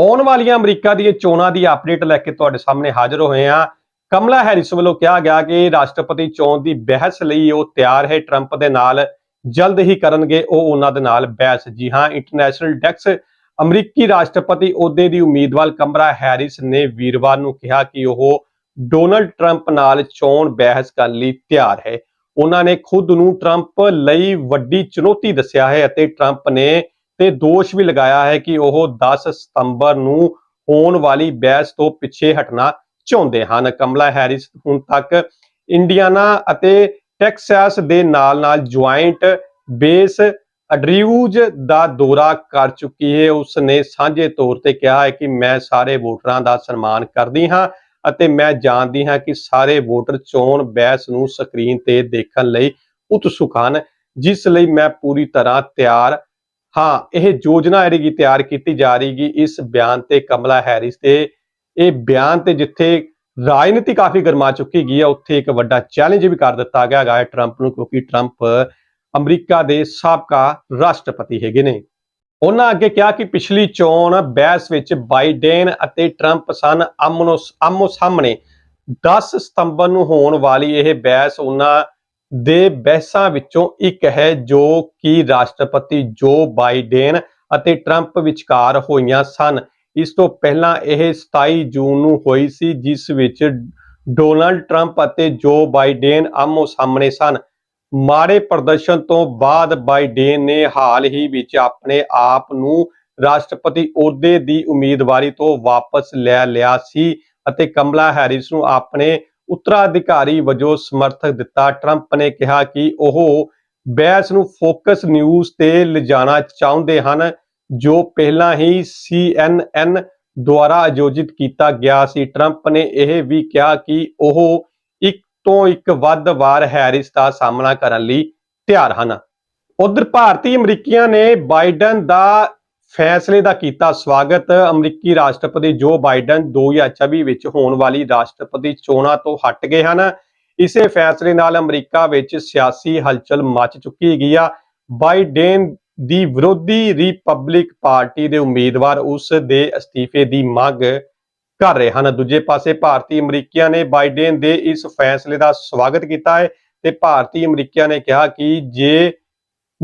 ਆਉਣ ਵਾਲੀਆਂ ਅਮਰੀਕਾ ਦੀਆਂ ਚੋਣਾਂ ਦੀ ਅਪਡੇਟ ਲੈ ਕੇ ਤੁਹਾਡੇ ਸਾਹਮਣੇ ਹਾਜ਼ਰ ਹੋਏ ਹਾਂ। ਕਮਲਾ ਹੈਰਿਸ ਵੱਲੋਂ ਕਿਹਾ ਗਿਆ ਕਿ ਰਾਸ਼ਟਰਪਤੀ ਚੋਣ ਦੀ ਬਹਿਸ ਲਈ ਉਹ ਤਿਆਰ ਹੈ। ਟਰੰਪ ਦੇ ਨਾਲ ਜਲਦ ਹੀ ਕਰਨਗੇ, ਉਹ ਉਹਨਾਂ ਦੇ ਨਾਲ ਬਹਿਸ। ਜੀ ਹਾਂ ਇੰਟਰਨੈਸ਼ਨਲ ਡੈਕਸ ਅਮਰੀਕੀ ਰਾਸ਼ਟਰਪਤੀ ਅਹੁਦੇ ਦੀ ਉਮੀਦਵਾਰ ਕਮਲਾ ਹੈਰਿਸ ਨੇ ਵੀਰਵਾਰ ਨੂੰ ਕਿਹਾ ਕਿ ਉਹ ਡੋਨਲਡ ਟਰੰਪ ਨਾਲ ਚੋਣ ਬਹਿਸ ਕਰਨ ਲਈ ਤਿਆਰ ਹੈ। ਉਹਨਾਂ ਨੇ ਖੁਦ ਨੂੰ ਟਰੰਪ ਲਈ ਵੱਡੀ ਚੁਣੌਤੀ ਦੱਸਿਆ ਹੈ ਅਤੇ ਟਰੰਪ ਨੇ ਤੇ ਦੋਸ਼ ਵੀ ਲਗਾਇਆ ਹੈ ਕਿ ਉਹ 10 ਸਤੰਬਰ ਨੂੰ ਹੋਣ ਵਾਲੀ ਬਹਿਸ ਤੋਂ ਪਿੱਛੇ ਹਟਣਾ ਚਾਹੁੰਦੇ ਹਨ। ਕਮਲਾ ਹੈਰਿਸ ਹੁਣ ਤੱਕ ਇੰਡੀਆਨਾ ਅਤੇ ਟੈਕਸਾਸ ਦੇ ਨਾਲ-ਨਾਲ ਜੁਆਇੰਟ ਬੇਸ ਅਡਰਿਊਜ ਦਾ ਦੌਰਾ ਕਰ ਚੁੱਕੀ ਹੈ। ਉਸ ਨੇ ਸਾਂਝੇ ਤੌਰ ਤੇ ਕਿਹਾ ਹੈ ਕਿ ਮੈਂ ਸਾਰੇ ਵੋਟਰਾਂ ਦਾ ਸਨਮਾਨ ਕਰਦੀ ਹਾਂ ਅਤੇ ਮੈਂ ਜਾਣਦੀ ਹਾਂ ਕਿ ਸਾਰੇ ਵੋਟਰ ਚੋਣ ਬਹਿਸ ਨੂੰ ਸਕਰੀਨ ਤੇ ਦੇਖਣ ਲਈ ਉਤਸੁਕ ਹਨ, ਜਿਸ ਲਈ ਮੈਂ ਪੂਰੀ ਤਰ੍ਹਾਂ ਤਿਆਰ ਹਾਂ, ਇਹ ਯੋਜਨਾ ਜਿਹੜੀ ਤਿਆਰ ਕੀਤੀ ਜਾ ਰਹੀਗੀ ਇਸ ਬਿਆਨ ਤੇ ਕਮਲਾ ਹੈਰਿਸ ਤੇ, ਇਹ ਬਿਆਨ ਤੇ ਜਿੱਥੇ ਰਾਜਨੀਤੀ ਕਾਫੀ ਗਰਮਾ ਚੁੱਕੀ ਗਈ ਹੈ ਉੱਥੇ ਇੱਕ ਵੱਡਾ ਚੈਲੰਜ ਵੀ ਕਰ ਦਿੱਤਾ ਗਿਆ ਹੈ ਟਰੰਪ ਨੂੰ, ਕਿਉਂਕਿ ਟਰੰਪ ਅਮਰੀਕਾ ਦੇ ਸਾਬਕਾ ਰਾਸ਼ਟਰਪਤੀ ਹੈਗੇ ਨੇ। ਉਹਨਾਂ ਅੱਗੇ ਕਿਹਾ ਕਿ ਪਿਛਲੀ ਚੋਣ ਬਹਿਸ ਵਿੱਚ ਬਾਈਡਨ ਅਤੇ ਟਰੰਪ ਸਨ ਆਮਨੋ, ਆਮੋ ਸਾਹਮਣੇ। 10 ਸਤੰਬਰ ਨੂੰ ਹੋਣ ਵਾਲੀ ਇਹ ਬਹਿਸ ਉਹਨਾਂ ਦੇ ਬਹਿਸਾਂ ਵਿੱਚੋਂ ਇੱਕ ਹੈ ਜੋ ਕਿ ਰਾਸ਼ਟਰਪਤੀ ਜੋ ਬਾਈਡਨ ਅਤੇ ਟਰੰਪ ਵਿਚਕਾਰ ਹੋਈਆਂ ਸਨ। ਇਸ ਤੋਂ ਪਹਿਲਾਂ ਇਹ 27 ਜੂਨ ਨੂੰ ਹੋਈ ਸੀ, ਜਿਸ ਵਿੱਚ ਡੋਨਾਲਡ ਟਰੰਪ ਅਤੇ ਜੋ ਬਾਈਡਨ ਆਮੋ ਸਾਹਮਣੇ ਸਨ। ਮਾੜੇ ਪ੍ਰਦਰਸ਼ਨ ਤੋਂ ਬਾਅਦ ਬਾਈਡਨ ਨੇ ਹਾਲ ਹੀ ਵਿੱਚ ਆਪਣੇ ਆਪ ਨੂੰ ਰਾਸ਼ਟਰਪਤੀ ਅਹੁਦੇ ਦੀ ਉਮੀਦਵਾਰੀ ਤੋਂ ਵਾਪਸ ਲੈ ਲਿਆ ਸੀ ਅਤੇ ਕਮਲਾ ਹੈਰਿਸ ਨੂੰ ਆਪਣੇ ਉੱਤਰਾਧਿਕਾਰੀ ਵਜੋਂ ਸਮਰਥਨ ਦਿੱਤਾ। ਟਰੰਪ ਨੇ ਕਿਹਾ ਕਿ ਉਹ ਬਹਿਸ ਨੂੰ ਫੋਕਸ ਨਿਊਜ਼ ਤੇ ਲਿਜਾਣਾ ਚਾਹੁੰਦੇ ਹਨ, ਜੋ ਪਹਿਲਾਂ ਹੀ CNN ਦੁਆਰਾ ਆਯੋਜਿਤ ਕੀਤਾ ਗਿਆ ਸੀ। ਟਰੰਪ ਨੇ ਇਹ ਵੀ ਕਿਹਾ ਕਿ ਉਹ ਇੱਕ ਤੋਂ ਇੱਕ ਵੱਧ ਵਾਰ ਹੈਰਿਸ ਦਾ ਸਾਹਮਣਾ ਕਰਨ ਲਈ ਤਿਆਰ ਹਨ। ਉਧਰ ਭਾਰਤੀ ਅਮਰੀਕੀਆਂ ਨੇ ਬਾਈਡਨ ਦਾ ਫੈਸਲੇ ਦਾ ਕੀਤਾ ਸਵਾਗਤ ਅਮਰੀਕੀ ਰਾਸ਼ਟਰਪਤੀ ਜੋ ਬਾਈਡਨ 2024 ਵਿੱਚ ਹੋਣ ਵਾਲੀ ਰਾਸ਼ਟਰਪਤੀ ਚੋਣਾਂ ਤੋਂ ਹਟ ਗਏ ਹਨ। ਇਸੇ ਫੈਸਲੇ ਨਾਲ ਅਮਰੀਕਾ ਵਿੱਚ ਸਿਆਸੀ ਹਲਚਲ ਮਚ ਚੁੱਕੀ ਗਈ ਆ। ਬਾਈਡਨ ਦੀ ਵਿਰੋਧੀ ਰਿਪਬਲਿਕ ਪਾਰਟੀ ਦੇ ਉਮੀਦਵਾਰ ਉਸ ਦੇ ਅਸਤੀਫੇ ਦੀ ਮੰਗ ਕਰ ਰਹੇ ਹਨ। ਦੂਜੇ ਪਾਸੇ ਭਾਰਤੀ ਅਮਰੀਕੀਆਂ ਨੇ ਬਾਈਡਨ ਦੇ ਇਸ ਫੈਸਲੇ ਦਾ ਸਵਾਗਤ ਕੀਤਾ ਹੈ ਤੇ ਭਾਰਤੀ ਅਮਰੀਕੀਆਂ ਨੇ ਕਿਹਾ ਕਿ ਜੇ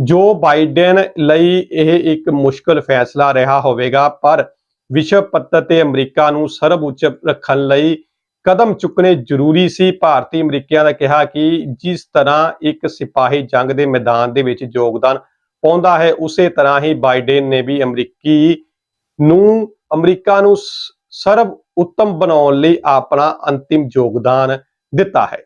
ਜੋ ਬਾਈਡਨ ਲਈ ਇਹ ਇੱਕ ਮੁਸ਼ਕਲ ਫੈਸਲਾ ਰਿਹਾ ਹੋਵੇਗਾ, ਪਰ ਵਿਸ਼ਵ ਪੱਧਰ ਤੇ ਅਮਰੀਕਾ ਨੂੰ ਸਰਵਉੱਚ ਰੱਖਣ ਲਈ ਕਦਮ ਚੁੱਕਣੇ ਜ਼ਰੂਰੀ ਸੀ। ਭਾਰਤੀ ਅਮਰੀਕੀਆਂ ਦਾ ਕਿਹਾ ਕਿ ਜਿਸ ਤਰ੍ਹਾਂ ਇੱਕ ਸਿਪਾਹੀ ਜੰਗ ਦੇ ਮੈਦਾਨ ਦੇ ਵਿੱਚ ਯੋਗਦਾਨ ਪਾਉਂਦਾ ਹੈ, ਉਸੇ ਤਰ੍ਹਾਂ ਹੀ ਬਾਈਡਨ ਨੇ ਵੀ ਅਮਰੀਕੀ ਨੂੰ, ਅਮਰੀਕਾ ਨੂੰ ਸ- ਸਰਵ ਉੱਤਮ ਬਣਾਉਣ ਲਈ ਆਪਣਾ ਅੰਤਿਮ ਯੋਗਦਾਨ ਦਿੱਤਾ ਹੈ।